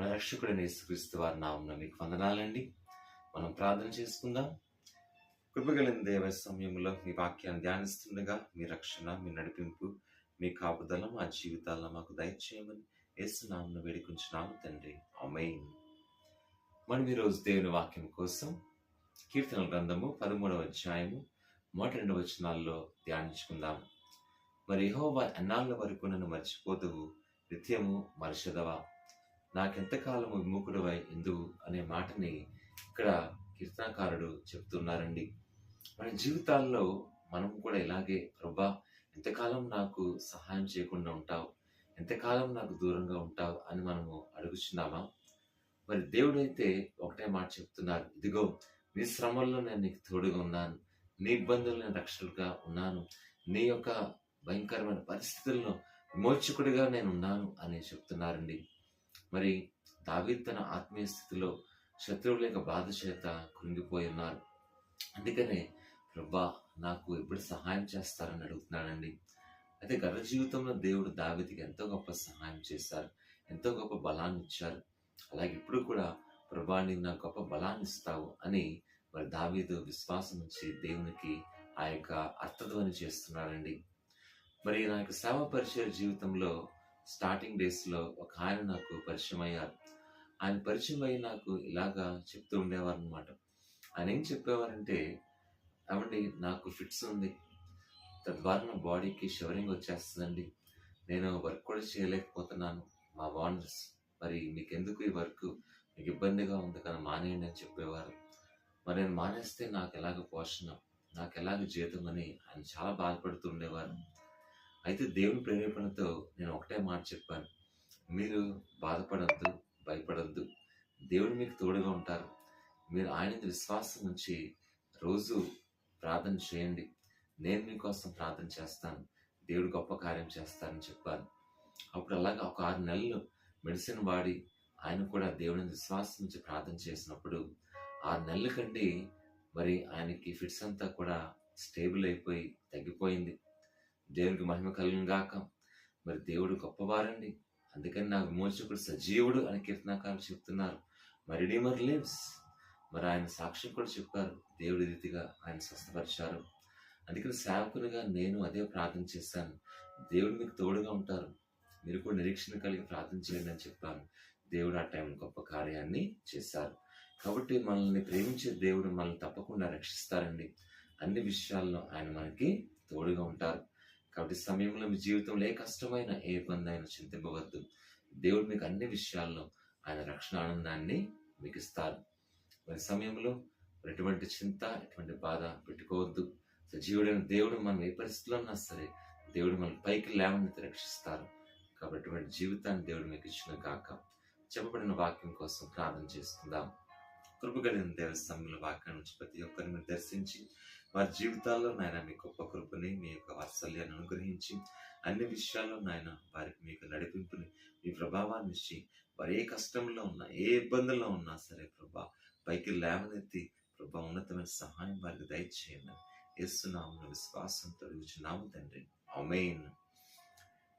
మన రక్షకుడైన యేసుక్రీస్తు వారి నామమున మీకు వందనాలండి. మనం ప్రార్థన చేసుకుందాం. కృపగలిన దేవ సమయంలో మీ వాక్యాన్ని ధ్యానిస్తుండగా మీ రక్షణ మీ నడిపింపు మీ కాపుదల మా జీవితాల్లో మాకు దయచేయమని యేసునామను వేడుకుంటున్నాము తండ్రి. ఆమేన్. మనం ఈరోజు దేవుని వాక్యం కోసం కీర్తన గ్రంథము పదమూడవ అధ్యాయము మొదటి రెండు వచనాల్లో ధ్యానించుకుందాం. మరి యహోవా ఎన్నాళ్ళ వరకు నన్ను మర్చిపోతువు నిత్యము మరచదవా నాకెంతకాలము విముఖుడవై ఎందువు అనే మాటని ఇక్కడ కీర్తనకారుడు చెప్తున్నారండి. మన జీవితాల్లో మనం కూడా ఇలాగే ప్రభా ఎంతకాలం నాకు సహాయం చేయకుండా ఉంటావు? ఎంతకాలం నాకు దూరంగా ఉంటావు? అని మనము అడుగుచున్నామా? మరి దేవుడైతే ఒకటే మాట చెప్తున్నారు. ఇదిగో నీ శ్రమల్లో నేను నీకు తోడుగా ఉన్నాను. నీ ఇబ్బందులు నేను రక్షకుడుగా ఉన్నాను. నీ యొక్క భయంకరమైన పరిస్థితులను విమోచకుడిగా నేను ఉన్నాను అని చెప్తున్నారండి. మరి దావీద్ తన ఆత్మీయ స్థితిలో శత్రువుల యొక్క బాధ చేత కృంగిపోయి ఉన్నారు. అందుకనే ప్రభా నాకు ఎప్పుడు సహాయం చేస్తారని అడుగుతున్నానండి అయితే గత జీవితంలో దేవుడు దావీదికి ఎంతో గొప్ప సహాయం చేశారు ఎంతో గొప్ప బలాన్ని ఇచ్చారు. అలాగే ఇప్పుడు కూడా ప్రభా నీవు నాకు గొప్ప బలాన్ని ఇస్తావు అని మరి దావీదు విశ్వాసం ఉంచి దేవునికి ఆ యొక్క అర్థధ్వని చేస్తున్నాడండి. మరి నా యొక్క సేవ పరిచయ జీవితంలో స్టార్టింగ్ డేస్లో ఒక ఆయన నాకు పరిచయం అయ్యారు. ఆయన పరిచయం అయ్యి నాకు ఇలాగా చెప్తూ ఉండేవారు అనమాట ఆయన ఏం చెప్పేవారంటే ఏమండి నాకు ఫిట్స్ ఉంది. తద్వారా నా బాడీకి షవరింగ్ వచ్చేస్తుందండి. నేను వర్క్ కూడా చేయలేకపోతున్నాను. మా వాండర్స్ మరి మీకు ఎందుకు ఈ వర్క్? మీకు ఇబ్బందిగా ఉంది కానీ మానేయండి అని చెప్పేవారు. మరి నేను మానేస్తే నాకు ఎలాగ పోషణ? నాకు ఎలాగ జీతం అని ఆయన చాలా బాధపడుతూ ఉండేవారు. అయితే దేవుని ప్రేరేపణతో నేను ఒకటే మాట చెప్పాను. మీరు బాధపడద్దు భయపడద్దు. దేవుడు మీకు తోడుగా ఉంటారు. మీరు ఆయన విశ్వాసం నుంచి రోజు ప్రార్థన చేయండి. నేను మీకోసం ప్రార్థన చేస్తాను. దేవుడు గొప్ప కార్యం చేస్తానని చెప్పాను. అప్పుడు అలాగా ఒక ఆరు నెలలు మెడిసిన్ వాడి ఆయన కూడా దేవుని విశ్వాసం నుంచి ప్రార్థన చేసినప్పుడు ఆరు నెలల కంటే మరి ఆయనకి ఫిట్స్ అంతా కూడా స్టేబుల్ అయిపోయి తగ్గిపోయింది. దేవునికి మహిమ కలుగును గాక. మరి దేవుడు గొప్పవారండి. అందుకని నా విమోచకుడు సజీవుడు అని కీర్తనకారులు చెప్తున్నారు. మరి రిడీమర్ లివ్స్. మరి ఆయన సాక్ష్యం కూడా చెప్పారు. దేవుడి రీతిగా ఆయన స్వస్థపరిచారు. అందుకని సేవకునిగా నేను అదే ప్రార్థన చేశాను. దేవుడు మీకు తోడుగా ఉంటారు. మీరు కూడా నిరీక్షణ కలిగి ప్రార్థన చేయండి అని చెప్పాను. దేవుడు ఆ టైం గొప్ప కార్యాన్ని చేశారు. కాబట్టి మనల్ని ప్రేమించే దేవుడు మనల్ని తప్పకుండా రక్షిస్తారండి. అన్ని విషయాల్లో ఆయన మనకి తోడుగా ఉంటారు. కాబట్టి సమయంలో మీ జీవితంలో ఏ కష్టమైన ఏ ఇబ్బంది అయినా చింతింపవద్దు. దేవుడు మీకు అన్ని విషయాల్లో ఆయన రక్షణ ఆనందాన్ని మీకు ఇస్తారు మరి సమయంలో ఎటువంటి చింత ఎటువంటి బాధ పెట్టుకోవద్దు. సజీవుడైన దేవుడు మనం ఏ పరిస్థితిలో ఉన్నా సరే దేవుడు మన పైకి లేవని రక్షిస్తారు. కాబట్టి అటువంటి జీవితాన్ని దేవుడు మీకు ఇచ్చిన కాక చెప్పబడిన వాక్యం కోసం ప్రార్థన చేసుకుందాం. కృపగలిగిన దేవస్థానంలో వాక్యం నుంచి ప్రతి ఒక్కరిని దర్శించి వారి జీవితాల్లో నాయన మీ గొప్ప కృపని మీ యొక్క వాత్సల్యాన్ని అనుగ్రహించి అన్ని విషయాల్లో నాయన వారికి మీకు నడిపింపుని మీ ప్రభావాన్ని ఇచ్చి వారు ఏ కష్టంలో ఉన్నా ఏ ఇబ్బందుల్లో ఉన్నా సరే ప్రభా పైకి లేవనెత్తి ప్రభా ఉన్నతమైన సహాయం వారికి దయచేయండి. ఇస్తున్నాము విశ్వాసంతో అడుగుచున్నాము తండ్రి. అమెయిన్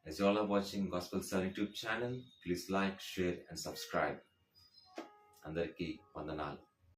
As you all are watching Gospel Star YouTube channel, please like, share and subscribe. అందరికీ వందనాలు.